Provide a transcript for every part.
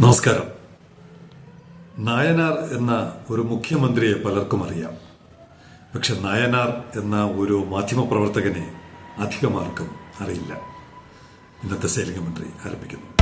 നമസ്കാരം. നായനാർ എന്ന ഒരു മുഖ്യമന്ത്രിയെ പലർക്കും അറിയാം. പക്ഷെ നായനാർ എന്ന ഒരു മാധ്യമപ്രവർത്തകനെ അധികമാർക്കും അറിയില്ല. ഇന്നത്തെ സേലിംഗ മന്ത്രി ആരംഭിക്കുന്നു.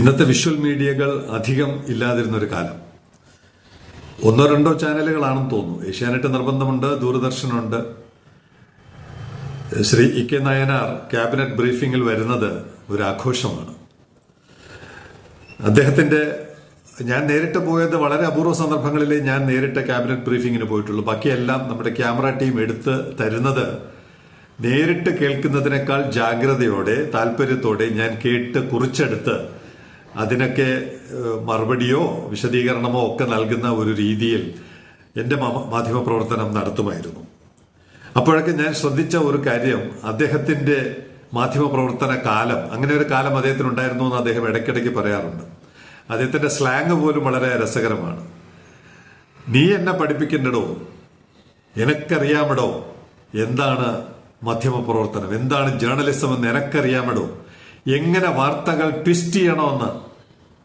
ഇന്നത്തെ വിഷ്വൽ മീഡിയകൾ അധികം ഇല്ലാതിരുന്ന ഒരു കാലം. ഒന്നോ രണ്ടോ ചാനലുകളാണെന്ന് തോന്നുന്നു. ഏഷ്യാനെറ്റ് നിർബന്ധമുണ്ട് ദൂരദർശനുണ്ട്. Shri E K Nayanar cabinet ബ്രീഫിംഗിൽ വരുന്നത് ഒരു ആഘോഷമാണ് അദ്ദേഹത്തിന്റെ ഞാൻ നേരിട്ട് പോയത് വളരെ അപൂർവ സന്ദർഭങ്ങളിൽ ഞാൻ നേരിട്ട് ക്യാബിനറ്റ് ബ്രീഫിങ്ങിന് പോയിട്ടുള്ളൂ. ബാക്കിയെല്ലാം നമ്മുടെ ക്യാമറ ടീം എടുത്ത് തരുന്നത് നേരിട്ട് കേൾക്കുന്നതിനേക്കാൾ ജാഗ്രതയോടെ താല്പര്യത്തോടെ ഞാൻ കേട്ട് കുറിച്ചെടുത്ത് അതിനൊക്കെ മറുപടിയോ വിശദീകരണമോ ഒക്കെ നൽകുന്ന ഒരു രീതിയിൽ എന്റെ മാധ്യമപ്രവർത്തനം നടത്തുമായിരുന്നു. അപ്പോഴൊക്കെ ഞാൻ ശ്രദ്ധിച്ച ഒരു കാര്യം അദ്ദേഹത്തിന്റെ മാധ്യമപ്രവർത്തന കാലം അങ്ങനെ ഒരു കാലം അദ്ദേഹത്തിന് ഉണ്ടായിരുന്നു എന്ന് അദ്ദേഹം ഇടയ്ക്കിടയ്ക്ക് പറയാറുണ്ട്. അദ്ദേഹത്തിന്റെ സ്ലാങ് പോലും വളരെ രസകരമാണ്. നീ എന്നെ പഠിപ്പിക്കണ്ടടോ? എനക്കറിയാമടോ? എന്താണ് മാധ്യമപ്രവർത്തനം? എന്താണ് ജേർണലിസം എന്ന് എനക്കറിയാമടോ? എങ്ങനെ വാർത്തകൾ ട്വിസ്റ്റ് ചെയ്യണമെന്ന്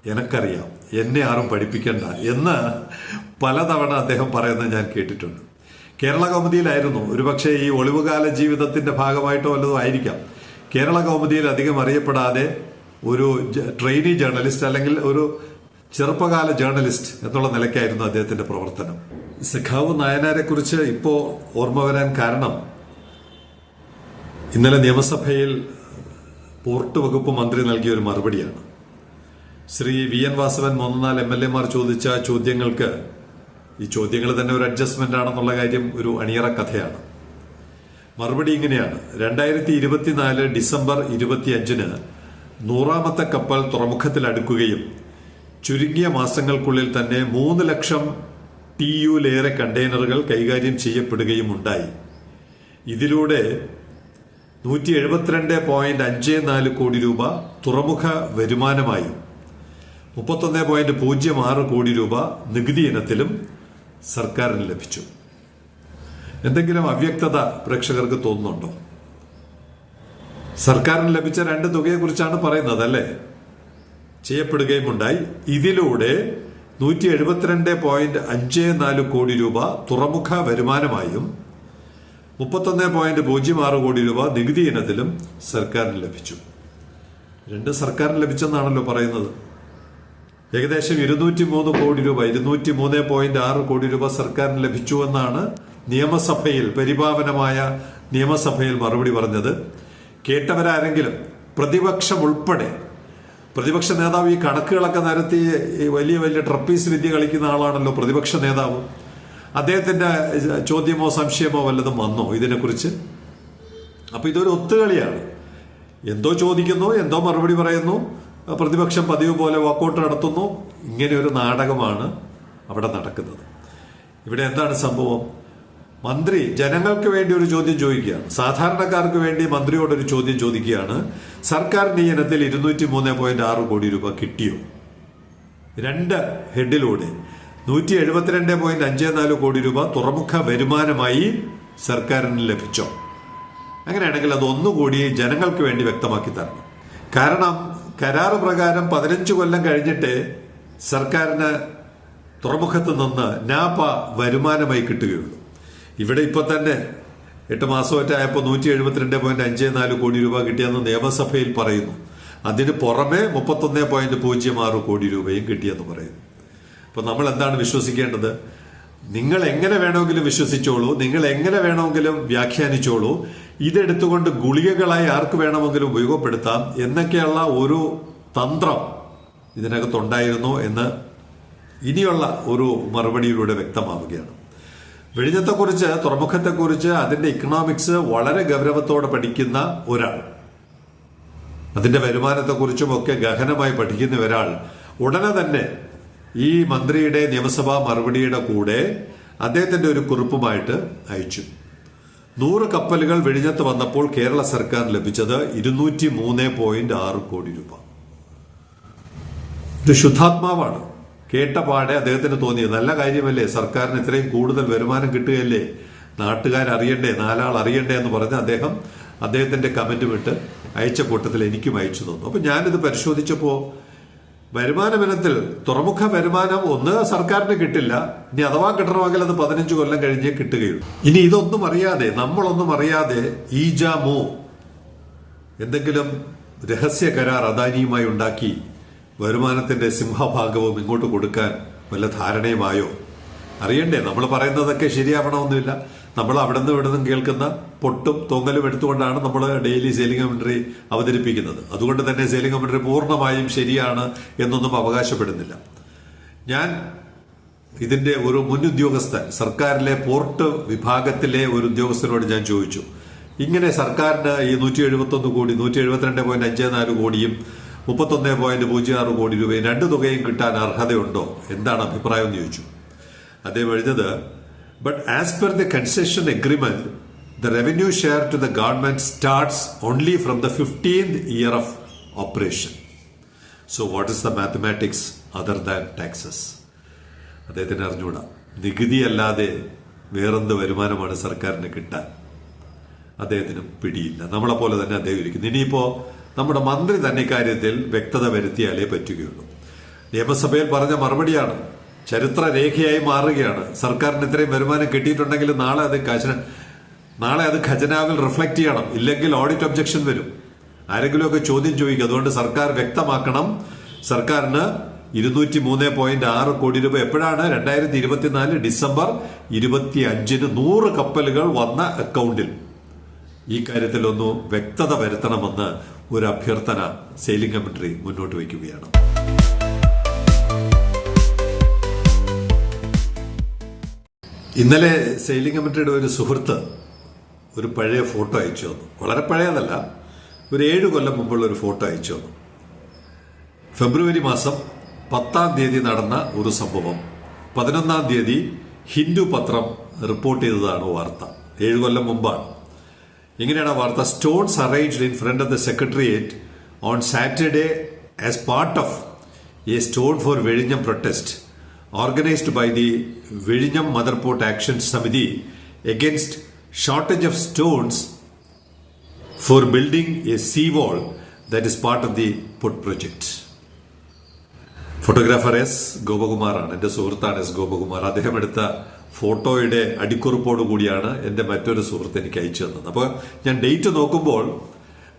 എനിക്കറിയാം. എന്നെ ആരും പഠിപ്പിക്കണ്ട എന്ന് പലതവണ അദ്ദേഹം പറയുന്നത് ഞാൻ കേട്ടിട്ടുണ്ട്. കേരള കൗമുദിയിലായിരുന്നു. ഒരുപക്ഷെ ഈ ഒളിവുകാല ജീവിതത്തിന്റെ ഭാഗമായിട്ടോ വല്ലതും ആയിരിക്കാം. കേരള കൗമുദിയിൽ അധികം അറിയപ്പെടാതെ ഒരു ട്രെയിനി ജേർണലിസ്റ്റ് അല്ലെങ്കിൽ ഒരു ചെറുപ്പകാല ജേർണലിസ്റ്റ് എന്നുള്ള നിലയ്ക്കായിരുന്നു അദ്ദേഹത്തിന്റെ പ്രവർത്തനം. സഖാവ് നായനാരെ കുറിച്ച് ഇപ്പോ ഓർമ്മ വരാൻ കാരണം ഇന്നലെ നിയമസഭയിൽ പോർട്ട് വകുപ്പ് മന്ത്രി നൽകിയ ഒരു മറുപടിയാണ്. ശ്രീ വി എൻ വാസവൻ മൂന്നാൽ എം എൽ എമാർ ചോദിച്ച ചോദ്യങ്ങൾക്ക് ഈ ചോദ്യങ്ങൾ തന്നെ ഒരു അഡ്ജസ്റ്റ്മെന്റ് ആണെന്നുള്ള കാര്യം ഒരു അണിയറ കഥയാണ്. മറുപടി ഇങ്ങനെയാണ്. രണ്ടായിരത്തി ഇരുപത്തിനാല് ഡിസംബർ ഇരുപത്തിയഞ്ചിന് നൂറാമത്തെ കപ്പൽ തുറമുഖത്തിൽ അടുക്കുകയും ചുരുങ്ങിയ മാസങ്ങൾക്കുള്ളിൽ തന്നെ മൂന്ന് ലക്ഷം ടി യുയിലേറെ കണ്ടെയ്നറുകൾ കൈകാര്യം ചെയ്യപ്പെടുകയും ഉണ്ടായി. ഇതിലൂടെ നൂറ്റി എഴുപത്തിരണ്ട് പോയിന്റ് അഞ്ച് നാല് കോടി രൂപ തുറമുഖ വരുമാനമായും മുപ്പത്തൊന്ന് പോയിന്റ് പൂജ്യം ആറ് കോടി രൂപ നികുതി ഇനത്തിലും സർക്കാരിന് ലഭിച്ചു. എന്തെങ്കിലും അവ്യക്തത പ്രേക്ഷകർക്ക് തോന്നുന്നുണ്ടോ? സർക്കാരിന് ലഭിച്ച രണ്ട് തുകയെക്കുറിച്ചാണ് പറയുന്നത് അല്ലേ? ചെയ്യപ്പെടുകയും ഉണ്ടായി ഇതിലൂടെ നൂറ്റി എഴുപത്തിരണ്ട് പോയിന്റ് അഞ്ച് നാല് കോടി രൂപ തുറമുഖ വരുമാനമായും മുപ്പത്തൊന്ന് പോയിന്റ് പൂജ്യം ആറ് കോടി രൂപ നികുതി ഇനത്തിലും സർക്കാരിന് ലഭിച്ചു. രണ്ട് സർക്കാരിന് ലഭിച്ചെന്നാണല്ലോ പറയുന്നത്. ഏകദേശം ഇരുന്നൂറ്റി മൂന്ന് കോടി രൂപ ഇരുന്നൂറ്റി മൂന്ന് പോയിന്റ് ആറ് കോടി രൂപ സർക്കാരിന് ലഭിച്ചു എന്നാണ് നിയമസഭയിൽ പരിപാവനമായ നിയമസഭയിൽ മറുപടി പറഞ്ഞത്. കേട്ടവരാരെങ്കിലും പ്രതിപക്ഷം ഉൾപ്പെടെ പ്രതിപക്ഷ നേതാവ് ഈ കണക്കുകളൊക്കെ നിരത്തി വലിയ വലിയ ട്രപ്പീസ് വിദ്യ കളിക്കുന്ന ആളാണല്ലോ പ്രതിപക്ഷ നേതാവ്. അദ്ദേഹത്തിന്റെ ചോദ്യമോ സംശയമോ വല്ലതും വന്നോ ഇതിനെക്കുറിച്ച്? അപ്പൊ ഇതൊരു ഒത്തുകളിയാണ്. എന്തോ ചോദിക്കുന്നു എന്തോ മറുപടി പറയുന്നു പ്രതിപക്ഷം പതിവ് പോലെ വാക്കൗട്ട് നടത്തുന്നു. ഇങ്ങനെ ഒരു നാടകമാണ് അവിടെ നടക്കുന്നത്. ഇവിടെ എന്താണ് സംഭവം? മന്ത്രി ജനങ്ങൾക്ക് വേണ്ടി ഒരു ചോദ്യം ചോദിക്കുകയാണ്. സാധാരണക്കാർക്ക് വേണ്ടി മന്ത്രിയോടൊരു ചോദ്യം ചോദിക്കുകയാണ്. സർക്കാരിന്റെ ഈ ഇനത്തിൽ ഇരുന്നൂറ്റി മൂന്ന് പോയിന്റ് ആറ് കോടി രൂപ കിട്ടിയോ? രണ്ട് ഹെഡിലൂടെ. നൂറ്റി എഴുപത്തിരണ്ട് പോയിന്റ് അഞ്ച് നാല് കോടി രൂപ തുറമുഖ വരുമാനമായി സർക്കാരിന് ലഭിച്ചോ? അങ്ങനെയാണെങ്കിൽ അത് ഒന്നുകൂടി ജനങ്ങൾക്ക് വേണ്ടി വ്യക്തമാക്കി തരണം. കാരണം കരാറ് പ്രകാരം പതിനഞ്ച് കൊല്ലം കഴിഞ്ഞിട്ട് സർക്കാരിന് തുറമുഖത്ത് നിന്ന് നാപ്പ വരുമാനമായി കിട്ടുകയുള്ളൂ. ഇവിടെ ഇപ്പൊ തന്നെ എട്ട് മാസമായിട്ടായപ്പോൾ നൂറ്റി എഴുപത്തിരണ്ട് പോയിന്റ് അഞ്ച് നാല് കോടി രൂപ കിട്ടിയെന്ന് നിയമസഭയിൽ പറയുന്നു. അതിന് പുറമെ മുപ്പത്തൊന്ന് പോയിന്റ് പൂജ്യം ആറ് കോടി രൂപയും കിട്ടിയെന്ന് പറയുന്നു. അപ്പൊ നമ്മൾ എന്താണ് വിശ്വസിക്കേണ്ടത്? നിങ്ങൾ എങ്ങനെ വേണമെങ്കിലും വിശ്വസിച്ചോളൂ നിങ്ങൾ എങ്ങനെ വേണമെങ്കിലും വ്യാഖ്യാനിച്ചോളൂ ഇതെടുത്തുകൊണ്ട് ഗുളികകളായി ആർക്ക് വേണമെങ്കിലും ഉപയോഗപ്പെടുത്താം എന്നൊക്കെയുള്ള ഒരു തന്ത്രം ഇതിനകത്തുണ്ടായിരുന്നു എന്ന് ഇനിയുള്ള ഒരു മറുപടിയിലൂടെ വ്യക്തമാവുകയാണ്. വിഴിഞ്ഞത്തെക്കുറിച്ച് തുറമുഖത്തെക്കുറിച്ച് അതിന്റെ ഇക്കണോമിക്സ് വളരെ ഗൗരവത്തോടെ പഠിക്കുന്ന ഒരാൾ അതിന്റെ വരുമാനത്തെക്കുറിച്ചും ഒക്കെ ഗഹനമായി പഠിക്കുന്ന ഒരാൾ ഉടനെ തന്നെ ഈ മന്ത്രിയുടെ നിയമസഭാ മറുപടിയുടെ കൂടെ അദ്ദേഹത്തിന്റെ ഒരു കുറിപ്പുമായിട്ട് അയച്ചു. നൂറ് കപ്പലുകൾ വെടിഞ്ഞത്ത് വന്നപ്പോൾ കേരള സർക്കാർ ലഭിച്ചത് ഇരുന്നൂറ്റി മൂന്ന് പോയിന്റ് ആറ് കോടി രൂപ. ഇത് ശുദ്ധാത്മാവാണ്. കേട്ട പാടെ അദ്ദേഹത്തിന് തോന്നിയത്. നല്ല കാര്യമല്ലേ? സർക്കാരിന് ഇത്രയും കൂടുതൽ വരുമാനം കിട്ടുകയല്ലേ? നാട്ടുകാർ അറിയണ്ടേ? നാലാൾ അറിയണ്ടേ എന്ന് പറഞ്ഞ് അദ്ദേഹം അദ്ദേഹത്തിന്റെ കമന്റ് വിട്ട് അയച്ച കൂട്ടത്തിൽ എനിക്കും അയച്ചു തന്നു. അപ്പൊ ഞാനിത് പരിശോധിച്ചപ്പോൾ വരുമാന ഇനത്തിൽ തുറമുഖ വരുമാനം ഒന്ന് സർക്കാരിന് കിട്ടില്ല. ഇനി അഥവാ കിട്ടണമെങ്കിൽ അത് പതിനഞ്ച് കൊല്ലം കഴിഞ്ഞേ കിട്ടുകയുള്ളൂ. ഇനി ഇതൊന്നും അറിയാതെ നമ്മളൊന്നും അറിയാതെ ഈജാമോ എന്തെങ്കിലും രഹസ്യ കരാർ അദാനിയുമായി ഉണ്ടാക്കി വരുമാനത്തിന്റെ സിംഹഭാഗവും ഇങ്ങോട്ട് കൊടുക്കാൻ വല്ല ധാരണയുമായോ? അറിയണ്ടേ നമ്മൾ പറയുന്നതൊക്കെ ശരിയാവണമെന്നില്ല. നമ്മൾ അവിടെ നിന്ന് ഇവിടെ നിന്നും കേൾക്കുന്ന പൊട്ടും തൊങ്ങലും എടുത്തുകൊണ്ടാണ് നമ്മൾ ഡെയിലി സെയിലിംഗ് കമന്ററി അവതരിപ്പിക്കുന്നത്. അതുകൊണ്ട് തന്നെ സെയിലിംഗ് കമന്ററി പൂർണമായും ശരിയാണ് എന്നൊന്നും അവകാശപ്പെടുന്നില്ല. ഞാൻ ഇതിന്റെ ഒരു മുൻ ഉദ്യോഗസ്ഥൻ സർക്കാരിലെ പോർട്ട് വിഭാഗത്തിലെ ഒരു ഉദ്യോഗസ്ഥനോട് ഞാൻ ചോദിച്ചു. ഇങ്ങനെ സർക്കാരിന് ഈ നൂറ്റി എഴുപത്തി ഒന്ന് കോടി നൂറ്റി എഴുപത്തിരണ്ട് പോയിന്റ് അഞ്ച് നാല് കോടിയും മുപ്പത്തൊന്ന് പോയിന്റ് പൂജ്യം ആറ് കോടി രൂപയും രണ്ട് തുകയും കിട്ടാൻ അർഹതയുണ്ടോ? എന്താണ് അഭിപ്രായം എന്ന് ചോദിച്ചു. അദ്ദേഹം എഴുതിയത് but as per the concession agreement the revenue share to the government starts only from the fifteenth year of operation so what is the mathematics other than taxes അദ്ദേഹത്തിന് അറിഞ്ഞുകൂടാ നികുതി അല്ലാതെ വേറെന്ത് വരുമാനമാണ് സർക്കാരിന് കിട്ടാൻ? അദ്ദേഹത്തിന് പിടിയില്ല. നമ്മളെ പോലെ തന്നെ അദ്ദേഹം ഇരിക്കുന്നു. ഇനിയിപ്പോ നമ്മുടെ മന്ത്രി തന്നെ ഇക്കാര്യത്തിൽ വ്യക്തത വരുത്തിയാലേ പറ്റുകയുള്ളൂ. നിയമസഭയിൽ പറഞ്ഞ മറുപടിയാണ് ചരിത്ര രേഖയായി മാറുകയാണ്. സർക്കാരിന് ഇത്രയും വരുമാനം കിട്ടിയിട്ടുണ്ടെങ്കിൽ നാളെ അത് ഖജന നാളെ അത് ഖജനാവിൽ റിഫ്ലക്ട് ചെയ്യണം. ഇല്ലെങ്കിൽ ഓഡിറ്റ് ഒബ്ജക്ഷൻ വരും. ആരെങ്കിലുമൊക്കെ ചോദ്യം ചോദിക്കും. അതുകൊണ്ട് സർക്കാർ വ്യക്തമാക്കണം. സർക്കാരിന് ഇരുന്നൂറ്റി മൂന്ന് പോയിന്റ് ആറ് കോടി രൂപ എപ്പോഴാണ്? രണ്ടായിരത്തി ഇരുപത്തിനാല് ഡിസംബർ ഇരുപത്തി അഞ്ചിന് നൂറ് കപ്പലുകൾ വന്ന അക്കൗണ്ടിൽ. ഈ കാര്യത്തിൽ ഒന്ന് വ്യക്തത വരുത്തണമെന്ന് ഒരു അഭ്യർത്ഥന സെയിലിംഗ് കമ്മിറ്റി മുന്നോട്ട് വയ്ക്കുകയാണ്. ഇന്നലെ സെയിലിംഗ് കമ്മിറ്റിയുടെ ഒരു സുഹൃത്ത് ഒരു പഴയ ഫോട്ടോ അയച്ചു തന്നു. വളരെ പഴയതല്ല ഒരു ഏഴ് കൊല്ലം മുമ്പുള്ള ഒരു ഫോട്ടോ അയച്ചു തന്നു. ഫെബ്രുവരി മാസം പത്താം തീയതി നടന്ന ഒരു സംഭവം. പതിനൊന്നാം തീയതി ഹിന്ദു പത്രം റിപ്പോർട്ട് ചെയ്തതാണ് വാർത്ത. ഏഴ് കൊല്ലം മുമ്പാണ്. ഇങ്ങനെയാണ് വാർത്ത stones arranged in front of the secretariat on Saturday as part of A stone four വെഴിഞ്ഞം protest organised by the വെഴിഞ്ഞം mother port action സമിതി against shortage of stones for building A C wall that is part of the puttu project. Photographer S ഗോപകുമാറാണ്. എന്റെ സുഹൃത്താണ് S Gopakumar. അദ്ദേഹം എടുത്ത ഫോട്ടോയുടെ അടിക്കുറിപ്പോട് കൂടിയാണ് എന്റെ മറ്റൊരു സുഹൃത്ത് എനിക്ക് അയച്ചു തന്നത്. അപ്പോൾ ഞാൻ ഡേറ്റ് നോക്കുമ്പോൾ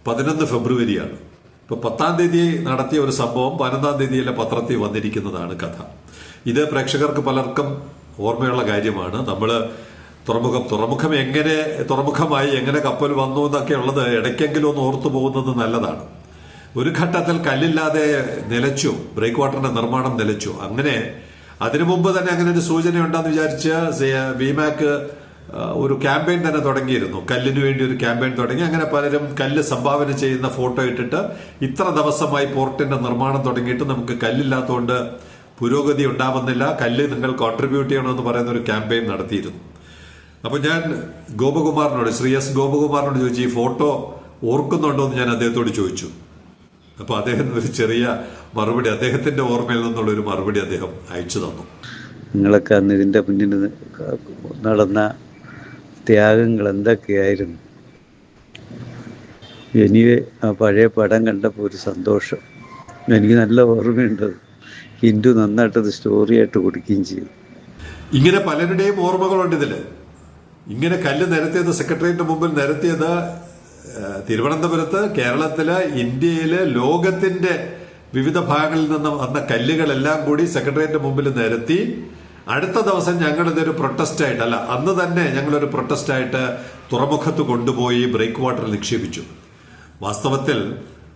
പതിനൊന്ന് ഫെബ്രുവരിയാണ്. ഇപ്പൊ പത്താം തീയതി നടത്തിയ ഒരു സംഭവം പതിനൊന്നാം തീയതിയിലെ പത്രത്തിൽ വന്നിരിക്കുന്നതാണ് കഥ. ഇത് പ്രേക്ഷകർക്ക് പലർക്കും ഓർമ്മയുള്ള കാര്യമാണ്. നമ്മൾ തുറമുഖം തുറമുഖം എങ്ങനെ തുറമുഖമായി എങ്ങനെ കപ്പൽ വന്നു എന്നൊക്കെ ഉള്ളത് ഇടയ്ക്കെങ്കിലും ഒന്ന് ഓർത്തു പോകുന്നത് നല്ലതാണ്. ഒരു ഘട്ടത്തിൽ കല്ലില്ലാതെ നിലച്ചു ബ്രേക്ക് വാട്ടറിന്റെ നിർമ്മാണം നിലച്ചു. അങ്ങനെ അതിനു മുമ്പ് തന്നെ അങ്ങനെ ഒരു സൂചന ഉണ്ടെന്ന് വിചാരിച്ച് വിമാക്ക് ഒരു ക്യാമ്പയിൻ തന്നെ തുടങ്ങിയിരുന്നു. കല്ലിനു വേണ്ടി ഒരു ക്യാമ്പയിൻ തുടങ്ങി. അങ്ങനെ പലരും കല്ല് സംഭാവന ചെയ്യുന്ന ഫോട്ടോ ഇട്ടിട്ട് ഇത്ര ദിവസമായി പോർട്ടിന്റെ നിർമ്മാണം തുടങ്ങിയിട്ട് നമുക്ക് കല്ലില്ലാത്തതുകൊണ്ട് പുരോഗതി ഉണ്ടാവുന്നില്ല കല്ല് നിങ്ങൾ കോൺട്രിബ്യൂട്ട് ചെയ്യണമെന്ന് പറയുന്ന ഒരു ക്യാമ്പയിൻ നടത്തിയിരുന്നു. അപ്പൊ ഞാൻ ഗോപകുമാറിനോട് ശ്രീ എസ് ഗോപകുമാറിനോട് ചോദിച്ചു ഈ ഫോട്ടോ ഓർക്കുന്നുണ്ടോ? എന്ന് ഞാൻ അദ്ദേഹത്തോട് ചോദിച്ചു. അപ്പൊ അദ്ദേഹം ഒരു ചെറിയ മറുപടി അദ്ദേഹത്തിന്റെ ഓർമ്മയിൽ നിന്നുള്ള ഒരു മറുപടി അദ്ദേഹം അയച്ചു തന്നു. നിങ്ങളൊക്കെ അന്ന് ഇതിന്റെ മുന്നിൽ നടന്ന ത്യാഗങ്ങൾ എന്തൊക്കെയായിരുന്നു? എനിവേ ആ പഴയ പടം കണ്ടപ്പോൾ ഒരു സന്തോഷം. എനിക്ക് നല്ല ഓർമ്മയുണ്ട് ഹിന്ദു നന്നായിട്ടത് സ്റ്റോറിയായിട്ട് കൊടുക്കുകയും ചെയ്തു ഇങ്ങനെ പലരുടെയും ഓർമ്മകളുണ്ട് ഇതിൽ. ഇങ്ങനെ കല്ല് നിരത്തിയത് സെക്രട്ടേറിയറ്റ് മുമ്പിൽ നിരത്തിയത് തിരുവനന്തപുരത്ത് കേരളത്തിൽ ഇന്ത്യയിൽ ലോകത്തിന്റെ വിവിധ ഭാഗങ്ങളിൽ നിന്ന് വന്ന കല്ലുകളെല്ലാം കൂടി സെക്രട്ടേറിയറ്റ് മുമ്പിൽ നിരത്തി. അടുത്ത ദിവസം ഞങ്ങൾ ഇതൊരു പ്രൊട്ടസ്റ്റ് ആയിട്ട് അല്ല അന്ന് തന്നെ ഞങ്ങളൊരു പ്രൊട്ടസ്റ്റ് ആയിട്ട് തുറമുഖത്ത് കൊണ്ടുപോയി ബ്രേക്ക് വാട്ടർ നിക്ഷേപിച്ചു. വാസ്തവത്തിൽ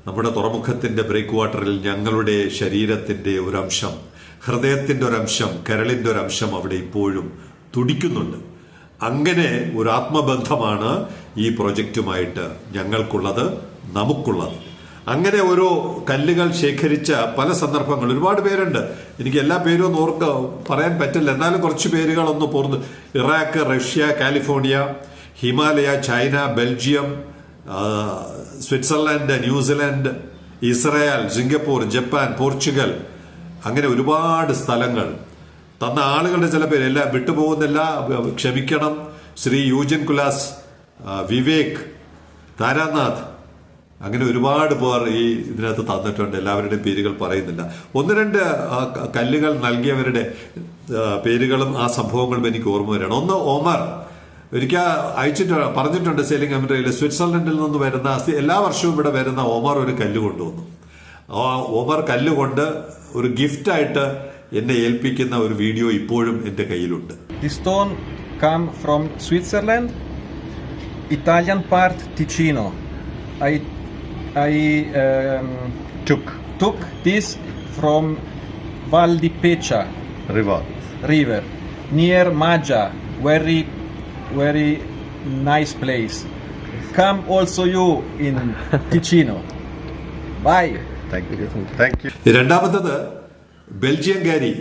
നമ്മുടെ തുറമുഖത്തിന്റെ ബ്രേക്ക് വാട്ടറിൽ ഞങ്ങളുടെ ശരീരത്തിന്റെ ഒരംശം ഹൃദയത്തിന്റെ ഒരു അംശം കരളിന്റെ ഒരു അംശം അവിടെ ഇപ്പോഴും തുടിക്കുന്നുണ്ട്. അങ്ങനെ ഒരു ആത്മബന്ധമാണ് ഈ പ്രൊജക്റ്റുമായിട്ട് ഞങ്ങൾക്കുള്ളത് നമുക്കുള്ളത്. അങ്ങനെ ഓരോ കല്ലുകൾ ശേഖരിച്ച പല സന്ദർഭങ്ങൾ ഒരുപാട് പേരുണ്ട്. എനിക്ക് എല്ലാ പേരും ഓർക്ക് പറയാൻ പറ്റില്ല. എന്നാലും കുറച്ച് പേരുകൾ ഒന്ന് പോർന്ന്. Iraq Russia California Himalaya China Belgium Switzerland New Zealand Israel Singapore Japan Portugal അങ്ങനെ ഒരുപാട് സ്ഥലങ്ങൾ. തന്ന ആളുകളുടെ ചില പേര് എല്ലാം വിട്ടുപോകുന്നില്ല. ക്ഷമിക്കണം. ശ്രീ യൂജൻ കുലാസ് വിവേക് താരാനാഥ് അങ്ങനെ ഒരുപാട് പേർ ഈ ഇതിനകത്ത് തന്നിട്ടുണ്ട്. എല്ലാവരുടെയും പേരുകൾ പറയുന്നില്ല. ഒന്ന് രണ്ട് കല്ലുകൾ നൽകിയവരുടെ പേരുകളും ആ സംഭവങ്ങളും എനിക്ക് ഓർമ്മ വരണം ഒന്ന് ഓമർ ഒരിക്കൽ അയച്ചിട്ട് പറഞ്ഞിട്ടുണ്ട് സെയിലിംഗ് അമരയിൽ സ്വിറ്റ്സർലൻഡിൽ നിന്ന് വരുന്ന എല്ലാ വർഷവും ഇവിടെ വരുന്ന ഓമർ ഒരു കല്ല് കൊണ്ടുവന്നു ആ ഓമർ കല്ല് കൊണ്ട് ഒരു ഗിഫ്റ്റായിട്ട് എന്നെ ഏൽപ്പിക്കുന്ന ഒരു വീഡിയോ ഇപ്പോഴും എന്റെ കയ്യിലുണ്ട് this stone come from Switzerland Italian part Ticino I I took took took took this from Val di river river. river near Maggia. Very very nice place. Come also you in Ticino. Bye. Thank you. Thank you. രണ്ടാമത്തത് ബെൽജിയംകാരി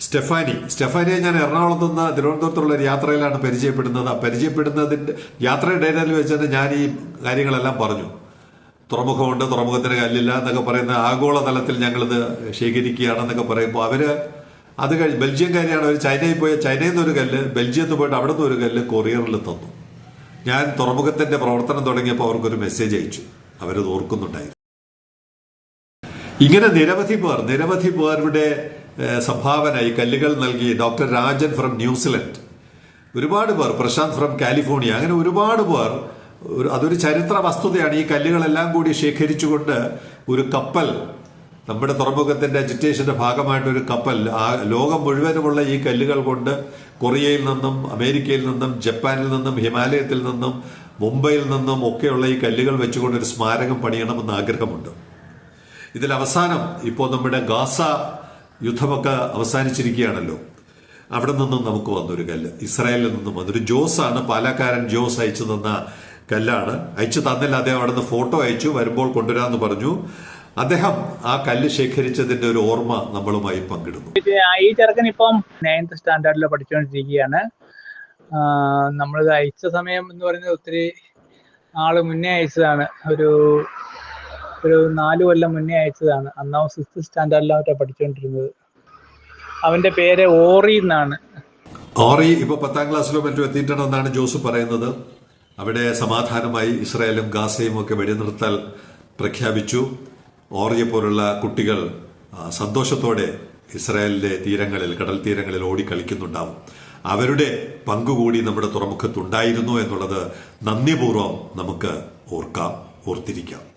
Stephanie സ്റ്റെഫാനിയെ ഞാൻ എറണാകുളത്ത് നിന്ന് തിരുവനന്തപുരത്തുള്ള ഒരു യാത്രയിലാണ് പരിചയപ്പെടുന്നത് ആ പരിചയപ്പെടുന്നതിന്റെ യാത്രയുടെ ഇടയിൽ വെച്ചിട്ട് ഞാൻ ഈ കാര്യങ്ങളെല്ലാം പറഞ്ഞു തുറമുഖമുണ്ട് തുറമുഖത്തിന് കല്ലില്ല എന്നൊക്കെ പറയുന്ന ആഗോള തലത്തിൽ ഞങ്ങളിത് ശേഖരിക്കുകയാണെന്നൊക്കെ പറയുമ്പോൾ അവർ അത് കഴിഞ്ഞ് ബെൽജിയംകാരിയാണ് അവർ ചൈനയിൽ പോയ ചൈനയിൽ നിന്ന് ഒരു കല്ല് ബെൽജിയത്ത് പോയിട്ട് അവിടെ നിന്ന് ഒരു കല്ല് കൊറിയറിൽ തന്നു. ഞാൻ തുറമുഖത്തിന്റെ പ്രവർത്തനം തുടങ്ങിയപ്പോൾ അവർക്കൊരു മെസ്സേജ് അയച്ചു. അവരത് ഓർക്കുന്നുണ്ടായിരുന്നു. ഇങ്ങനെ നിരവധി പേർ നിരവധി പേരുടെ സംഭാവന ഈ കല്ലുകൾ നൽകി ഡോക്ടർ രാജൻ ഫ്രം ന്യൂസിലൻഡ്. ഒരുപാട് പേർ പ്രശാന്ത് ഫ്രം കാലിഫോർണിയ അങ്ങനെ ഒരുപാട് പേർ അതൊരു ചരിത്ര വസ്തുതയാണ്. ഈ കല്ലുകളെല്ലാം കൂടി ശേഖരിച്ചുകൊണ്ട് ഒരു കപ്പൽ നമ്മുടെ തുറമുഖത്തിന്റെ അജിറ്റേഷന്റെ ഭാഗമായിട്ട് ഒരു കപ്പൽ ആ ലോകം മുഴുവനുമുള്ള ഈ കല്ലുകൾ കൊണ്ട് കൊറിയയിൽ നിന്നും അമേരിക്കയിൽ നിന്നും ജപ്പാനിൽ നിന്നും ഹിമാലയത്തിൽ നിന്നും മുംബൈയിൽ നിന്നും ഒക്കെയുള്ള ഈ കല്ലുകൾ വെച്ചുകൊണ്ട് ഒരു സ്മാരകം പണിയണമെന്ന് ആഗ്രഹമുണ്ട്. ഇതിൽ അവസാനം ഇപ്പോൾ നമ്മുടെ ഗാസ യുദ്ധമൊക്കെ അവസാനിച്ചിരിക്കുകയാണല്ലോ. അവിടെ നിന്നും നമുക്ക് വന്നൊരു കല്ല്. ഇസ്രായേലിൽ നിന്നും വന്നൊരു ജോസാണ് പാലക്കാരൻ ജോസ് അയച്ചു തന്ന കല്ലാണ്. അയച്ചു തന്നില്ല അദ്ദേഹം അവിടെ നിന്ന് ഫോട്ടോ അയച്ചു വരുമ്പോൾ കൊണ്ടുവരാമെന്ന് പറഞ്ഞു. അദ്ദേഹം ആ കല്ല് ശേഖരിച്ചതിന്റെ ഒരു ഓർമ്മ നമ്മളുമായി പങ്കിടുന്നു. ഈ ചെറുക്കൻ ഇപ്പം നയൻത് സ്റ്റാൻഡേർഡിൽ പഠിച്ചുകൊണ്ടിരിക്കുകയാണ് നമ്മൾ അയച്ച സമയം എന്ന് പറയുന്നത് ഒത്തിരി ആൾ മുന്നേ അയച്ചതാണ്. ഒരു ഒരു നാല് കൊല്ലം മുന്നേ അയച്ചതാണ്. അന്ന് അവൻ സിക്സ്ത് സ്റ്റാൻഡേർഡിലാണ് പഠിച്ചുകൊണ്ടിരുന്നത് അവന്റെ പേര് ഓറി എന്നാണ്. ഓറി ഇപ്പൊ പത്താം ക്ലാസ്സിലോ മറ്റോ എത്തിയിട്ടുണ്ടെന്നാണ് ജോസ് പറയുന്നത്. അവിടെ സമാധാനമായി ഇസ്രായേലും ഗാസയും ഒക്കെ വെടിനിർത്തൽ പ്രഖ്യാപിച്ചു. ഓറിയെ പോലുള്ള കുട്ടികൾ സന്തോഷത്തോടെ ഇസ്രായേലിലെ തീരങ്ങളിൽ കടൽ തീരങ്ങളിൽ ഓടിക്കളിക്കുന്നുണ്ടാവും അവരുടെ പങ്കുകൂടി നമ്മുടെ തുറമുഖത്തുണ്ടായിരുന്നു എന്നുള്ളത് നന്ദിപൂർവം നമുക്ക് ഓർക്കാം ഓർത്തിരിക്കാം.